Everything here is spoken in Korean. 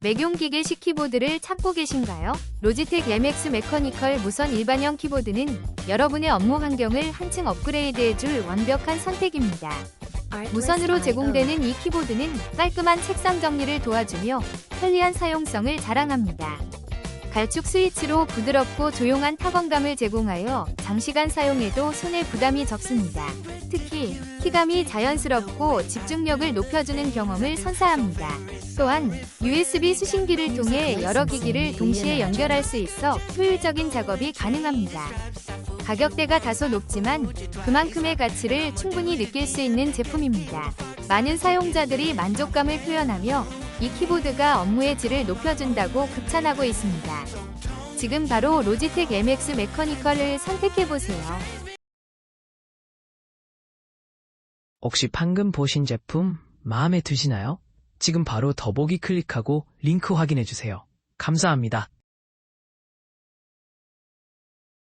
매용기계 식 키보드를 찾고 계신가요? 로지텍 MX 메커니컬 무선 일반형 키보드는 여러분의 업무 환경을 한층 업그레이드해줄 완벽한 선택입니다. 무선으로 제공되는 이 키보드는 깔끔한 책상 정리를 도와주며 편리한 사용성을 자랑합니다. 갈축 스위치로 부드럽고 조용한 타건감을 제공하여 장시간 사용해도 손에 부담이 적습니다. 특히 키감이 자연스럽고 집중력을 높여주는 경험을 선사합니다. 또한 USB 수신기를 통해 여러 기기를 동시에 연결할 수 있어 효율적인 작업이 가능합니다. 가격대가 다소 높지만 그만큼의 가치를 충분히 느낄 수 있는 제품입니다. 많은 사용자들이 만족감을 표현하며 이 키보드가 업무의 질을 높여준다고 극찬하고 있습니다. 지금 바로 로지텍 MX 메커니컬을 선택해보세요. 혹시 방금 보신 제품 마음에 드시나요? 지금 바로 더보기 클릭하고 링크 확인해주세요. 감사합니다.